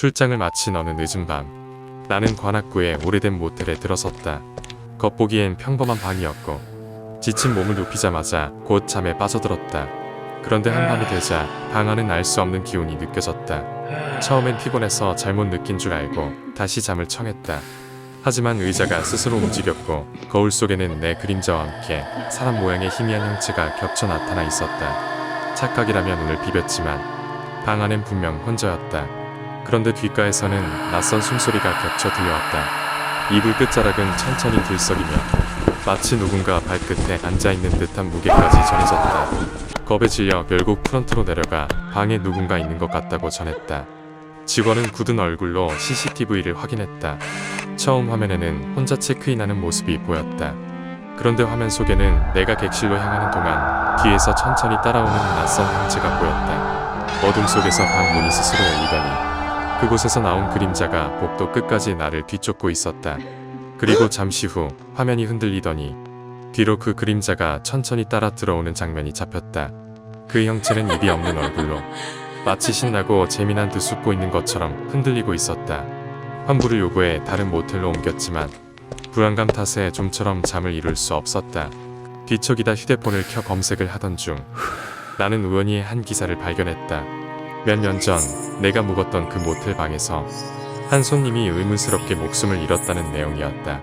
출장을 마친 어느 늦은 밤 나는 관악구의 오래된 모텔에 들어섰다. 겉보기엔 평범한 방이었고 지친 몸을 눕히자마자 곧 잠에 빠져들었다. 그런데 한밤이 되자 방 안은 알 수 없는 기운이 느껴졌다. 처음엔 피곤해서 잘못 느낀 줄 알고 다시 잠을 청했다. 하지만 의자가 스스로 움직였고 거울 속에는 내 그림자와 함께 사람 모양의 희미한 형체가 겹쳐 나타나 있었다. 착각이라면 눈을 비볐지만 방 안엔 분명 혼자였다. 그런데 귓가에서는 낯선 숨소리가 겹쳐 들려왔다. 이불 끝자락은 천천히 들썩이며 마치 누군가 발끝에 앉아있는 듯한 무게까지 전해졌다. 겁에 질려 결국 프런트로 내려가 방에 누군가 있는 것 같다고 전했다. 직원은 굳은 얼굴로 CCTV를 확인했다. 처음 화면에는 혼자 체크인하는 모습이 보였다. 그런데 화면 속에는 내가 객실로 향하는 동안 뒤에서 천천히 따라오는 낯선 형체가 보였다. 어둠 속에서 방 문이 스스로 열리더니 그곳에서 나온 그림자가 복도 끝까지 나를 뒤쫓고 있었다. 그리고 잠시 후 화면이 흔들리더니 뒤로 그 그림자가 천천히 따라 들어오는 장면이 잡혔다. 그 형체는 입이 없는 얼굴로 마치 신나고 재미난 듯 웃고 있는 것처럼 흔들리고 있었다. 환불을 요구해 다른 모텔로 옮겼지만 불안감 탓에 좀처럼 잠을 이룰 수 없었다. 뒤척이다 휴대폰을 켜 검색을 하던 중 나는 우연히 한 기사를 발견했다. 몇 년 전 내가 묵었던 그 모텔 방에서 한 손님이 의문스럽게 목숨을 잃었다는 내용이었다.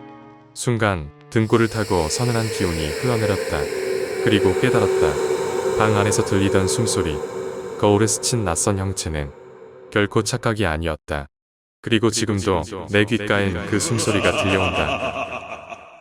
순간 등골을 타고 서늘한 기운이 흘러내렸다. 그리고 깨달았다. 방 안에서 들리던 숨소리, 거울에 스친 낯선 형체는 결코 착각이 아니었다. 그리고 지금도 내 귓가엔 그 숨소리가 들려온다.